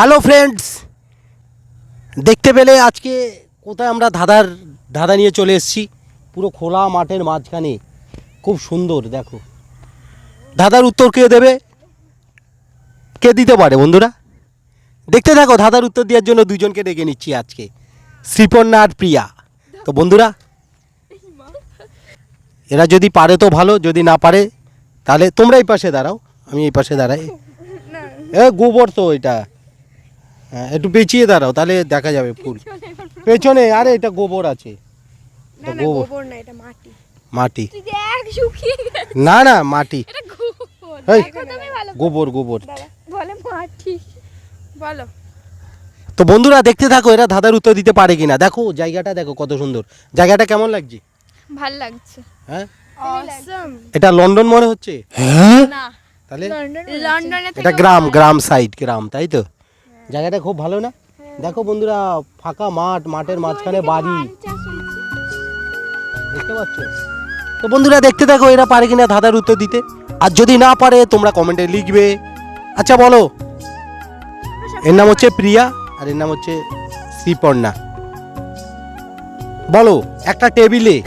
Hello friends দেখতে পেলে আজকে কোথায় আমরা ধাঁধার ধাঁধা নিয়ে চলে এসেছি। পুরো খোলা মাঠের মাঝখানে। খুব সুন্দর দেখো। ধাঁধার উত্তর কে দেবে? কে দিতে পারে বন্ধুরা? দেখতে থাকো ধাঁধার উত্তর দেওয়ার জন্য দুজনকে ডেকে নিচ্ছি আজকে। শ্রীপর্ণা আর প্রিয়া। তো বন্ধুরা এরা যদি পারে তো ভালো যদি না পারে তাহলে তোমরা এই পাশে দাঁড়াও। আমি এই পাশে দাঁড়াই। এ গোবর তো এটা। হ্যাঁ একটু পেঁচিয়ে দাঁড়াও তাহলে দেখা যাবে ফুল। পেছনে আরে এটা গোবর আছে। এটা গোবর। গোবর না এটা মাটি। না না মাটি। গোবর। এই, দেখো তুমি ভালো গোবর গোবর। বলে মাটি। বলো। তো বন্ধুরা দেখতে থাকো এরা ধাঁধার উত্তর দিতে পারে কিনা। দেখো জায়গাটা দেখো কত সুন্দর। জায়গাটা কেমন লাগছে? ভালো লাগছে। হ্যাঁ? এটা লন্ডন মনে হচ্ছে? না। তাহলে? লন্ডনে এটা গ্রাম গ্রাম সাইড গ্রাম তাই তো? জায়গাটা খুব ভালো না? দেখো বন্ধুরা ফাঁকা মাঠ মাঠের মাঝখানে বাড়ি। দেখতে পাচ্ছ? তো বন্ধুরা দেখতে থাকো এরা পারে কিনা ধাঁধার উত্তর দিতে। আর যদি না পারে তোমরা কমেন্টে লিখবে। আচ্ছা বলো। এর নাম হচ্ছে প্রিয়া আর এর নাম হচ্ছে শ্রীপর্ণা। বলো একটা টেবিলে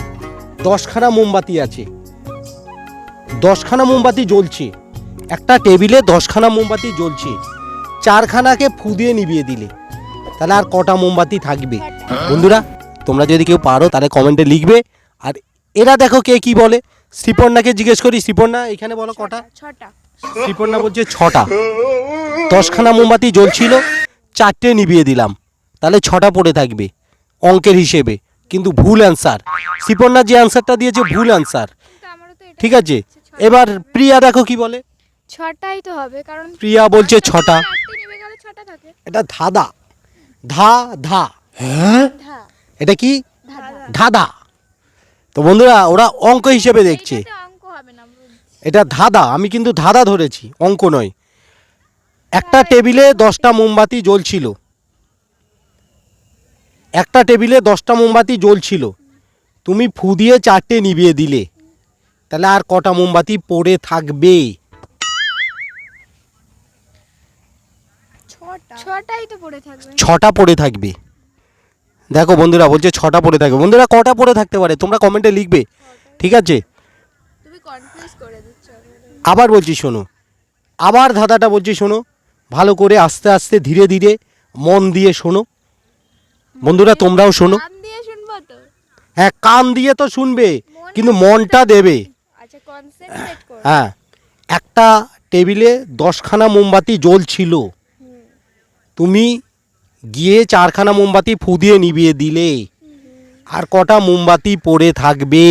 দশখানা মোমবাতি আছে। দশখানা মোমবাতি জ্বলছে। একটা টেবিলে দশখানা মোমবাতি জ্বলছে। চারখানাকে ফু দিয়ে নিভিয়ে দিলে তাহলে আর কটা মোমবাতি থাকবে? বন্ধুরা তোমরা যদি কেউ পারো তাহলে কমেন্টে লিখবে। আর এরা দেখো কে কি বলে। শ্রীপর্ণাকে জিজ্ঞেস করি শ্রীপর্ণা এখানে বলো কটা? ছটা। শ্রীপর্ণা বলছে ছটা। দশখানা মোমবাতি জ্বলছিল চারটে নিভিয়ে দিলাম। তাহলে ছটা পড়ে থাকবে অঙ্কের হিসেবে। কিন্তু ভুল অ্যান্সার শ্রীপর্ণা যে অ্যান্সারটা দিয়েছে ভুল অ্যান্সার ঠিক আছে? এবার প্রিয়া দেখো কি বলে। ছটাই তো হবে কারণ প্রিয়া বলছে ছটা চারটে নেমে গেলে ছটা থাকে এটা ধাঁধা। ধা ধা। হ্যাঁ? এটা কি? ধাঁধা। তো বন্ধুরা ওরা অঙ্ক হিসেবে দেখছে। এইটাতে অঙ্ক হবে না বলছি। এটা ধাঁধা। আমি কিন্তু ধাঁধা ধরেছি অঙ্ক নয়। একটা টেবিলে দশটা মোমবাতি জ্বলছিল। একটা টেবিলে দশটা মোমবাতি জ্বলছিল। তুমি ফু দিয়ে চারটে নিভিয়ে দিলে। তাহলে আর কটা মোমবাতি পড়ে থাকবে? ছটাই তো পড়ে থাকবে। ছটা পড়ে থাকবে। দেখো বন্ধুরা বলছে ছটা পড়ে থাকবে। বন্ধুরা কটা পড়ে থাকতে পারে? তোমরা কমেন্টে লিখবে। ঠিক আছে? তুমি কনফিউজ করে দিচ্ছ। আবার বলছি শোনো। আবার ধাঁধাটা বলছি শোনো। ভালো করে আস্তে আস্তে ধীরে ধীরে মন দিয়ে শোনো। বন্ধুরা তোমরাও শোনো। কান দিয়ে শুনব তো? হ্যাঁ কান দিয়ে তো শুনবে কিন্তু মনটা দেবে। আচ্ছা কনসেন্ট্রেট করো। হ্যাঁ একটা টেবিলে দশখানা মোমবাতি জ্বলছিল। তুমি গিয়ে চারখানা মোমবাতি ফু দিয়ে নিভিয়ে দিলে। আর কটা মোমবাতি পড়ে থাকবে।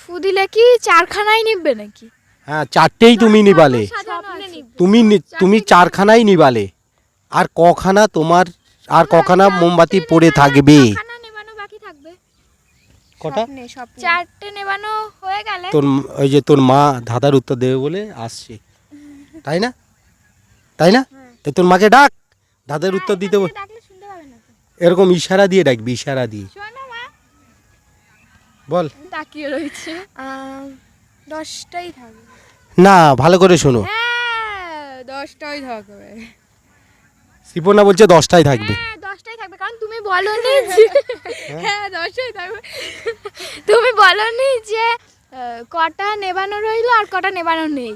ফু দিলে কি চারখানাই নিবে নাকি? হ্যাঁ চারটেই তুমি নিবালে। তুমি তুমি চারখানাই নিবালে। আর কখানা তোমার আর কখানা মোমবাতি পড়ে থাকবে। খানা নেবানো বাকি থাকবে। কটা? চারটে নেবানো হয়ে গেলে। তোর ওই যে তোর মা ধাঁধার উত্তর দেবে বলে আসছে। তাই না? তাই না? তো তোর মাকে ডাক। ধাঁধার উত্তর দিতে বল- ডাকলে শুনতে পাবে না এরকম ইশারা দিয়ে ডাকবি ইশারা দিয়ে। বল। তাকিয়ে রয়েছে। দশটাই থাকবে। না ভালো করে শোনো। হ্যাঁ দশটাই থাকবে। শ্রীপর্ণা বলছে দশটায় থাকবে। হ্যাঁ দশটাই থাকবে। কারণ তুমি বলনি যে হ্যাঁ। দশটাই থাকবে। তুমি বলনি যে কটা নেবানো রইল আর কটা নেবানো নেই।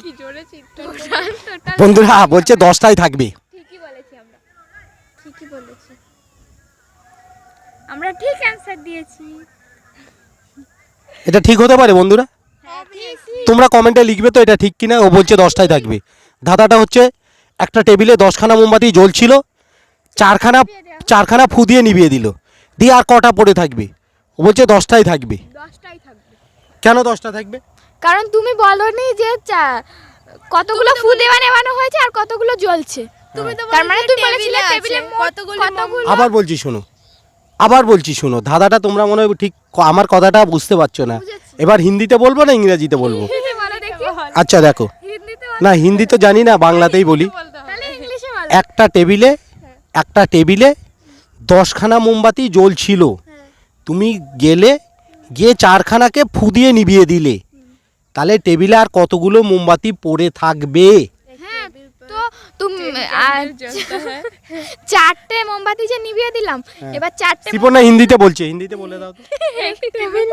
বন্ধুরা বলছে দশটায় থাকবে ঠিকই বলেছি আমরা ঠিকই বলেছি আমরা ঠিক অ্যান্সার দিয়েছি। এটা ঠিক হতে পারে বন্ধুরা? হ্যাঁ তোমরা কমেন্টে লিখবে তো এটা ঠিক কিনা ও বলছে দশটায় থাকবে। ধাঁধাটা হচ্ছে একটা টেবিলে দশখানা মোমবাতি জ্বলছিল চারখানা চারখানা ফু দিয়ে নিভিয়ে দিল। দিয়ে আর কটা পড়ে থাকবে? ও বলছে দশটায় থাকবে। দশটাই থাকবে। কেন দশটা থাকবে? কারণ তুমি বলনি যে কতগুলো ফু দেওয়া নেওয়ানো হয়েছে আর কতগুলো জ্বলছে। তুমি তো তার মানে তুমি বলেছিলে টেবিলে কতগুলো কতগুলো আবার বলছি শোনো। আবার বলছি শোনো ধাঁধাটা তোমরা মনে হয় ঠিক আমার কথাটা বুঝতে পারছ না। এবার হিন্দিতে বলব না ইংরেজিতে বলব? আচ্ছা দেখো। না হিন্দি তো জানি না বাংলাতেই বলি। তাহলে ইংলিশে বলো। একটা টেবিলে একটা টেবিলে দশখানা মোমবাতি জ্বলছিল। তুমি গেলে গিয়ে চারখানাকে ফু দিয়ে নিভিয়ে দিলে। তাহলে টেবিলে আর কতগুলো মোমবাতি পড়ে থাকবে? তুমি আর চারটে মোমবাতি যে নিভিয়ে দিলাম হ্যাঁ। এবার চারটে শিপন না হিন্দিতে বলছে হিন্দিতে বলে দাও তো টেবিল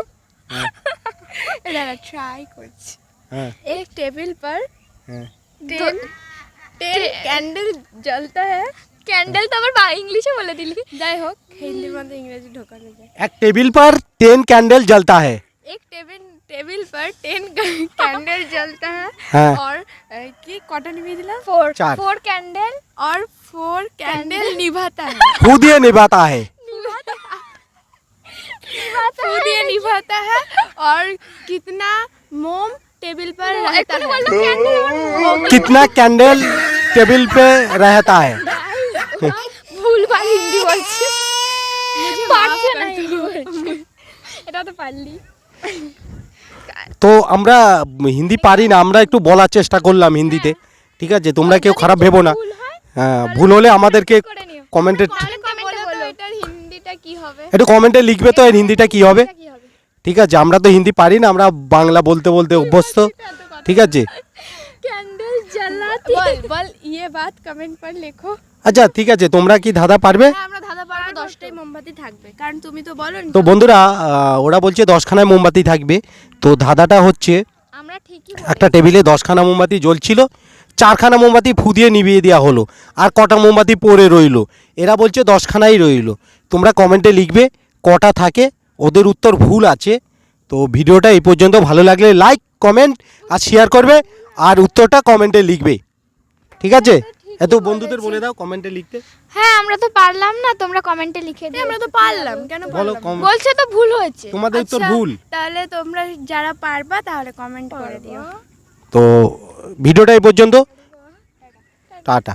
दादा ट्राई করছি হ্যাঁ एक टेबल पर হ্যাঁ टेन टेन कैंडल जलता है ক্যান্ডেল তো আবার বা- ইংলিশে বলে দিলি যাই হোক হিন্দির মধ্যে ইংরেজি ঢোকানো যায় এক টেবিল पर टेन कैंडल जलता है एक टेबल टेबल पर टेन कैंडल जलता है हाँ। और अ, की कॉटन भी दिला ফোর চার। ফোর ক্যান্ডেল और फोर कैंडल निभाता है खुद ये निभाता है खुद ये निभाता है और कितना मोम टेबल पर रहता একটু है বললো ক্যান্ডেল कितना कैंडल टेबल पे रहता है ভুল ভাল হিন্দি বলছে পারছে না कर হিন্দি दो। বলছে এটা তো পারলি তো আমরা হিন্দি পারি না আমরা একটু বলার চেষ্টা করলাম হিন্দিতে। ঠিক আছে তোমরা কেউ খারাপ ভেবো না। হ্যাঁ? ভুল হলে আমাদেরকে কমেন্টে একটু কমেন্টে লিখবে তো এর হিন্দিটা কি হবে? ঠিক আছে আমরা তো হিন্দি পারি না আমরা বাংলা বলতে বলতে অভ্যস্ত। ঠিক আছে। আচ্ছা ঠিক আছে তোমরা কি ধাঁধা পারবে? তো বন্ধুরা ওরা বলছে দশখানায় মোমবাতি থাকবে। তো ধাঁধাটা হচ্ছে একটা টেবিলে দশখানা মোমবাতি জ্বলছিল চারখানা মোমবাতি ফুদিয়ে নিভিয়ে দেওয়া হলো আর কটা মোমবাতি পড়ে রইল। এরা বলছে দশখানাই রইল। তোমরা কমেন্টে লিখবে কটা থাকে ওদের উত্তর ভুল আছে। তো ভিডিওটা এই পর্যন্ত ভালো লাগলে লাইক কমেন্ট আর শেয়ার করবে আর উত্তরটা কমেন্টে লিখবে। ঠিক আছে? এত বন্ধুদের বলে দাও কমেন্টে লিখতে। হ্যাঁ আমরা তো পারলাম না তোমরা কমেন্টে লিখে দিও। আমরা তো পারলাম কেন বলো পারলাম কম- বলছে তো ভুল হয়েছে। তোমাদের উত্তর আচ্ছা, ভুল। তাহলে তোমরা যারা পারবা তাহলে কমেন্ট করে দিও। তো ভিডিওটা এই পর্যন্ত। টাটা।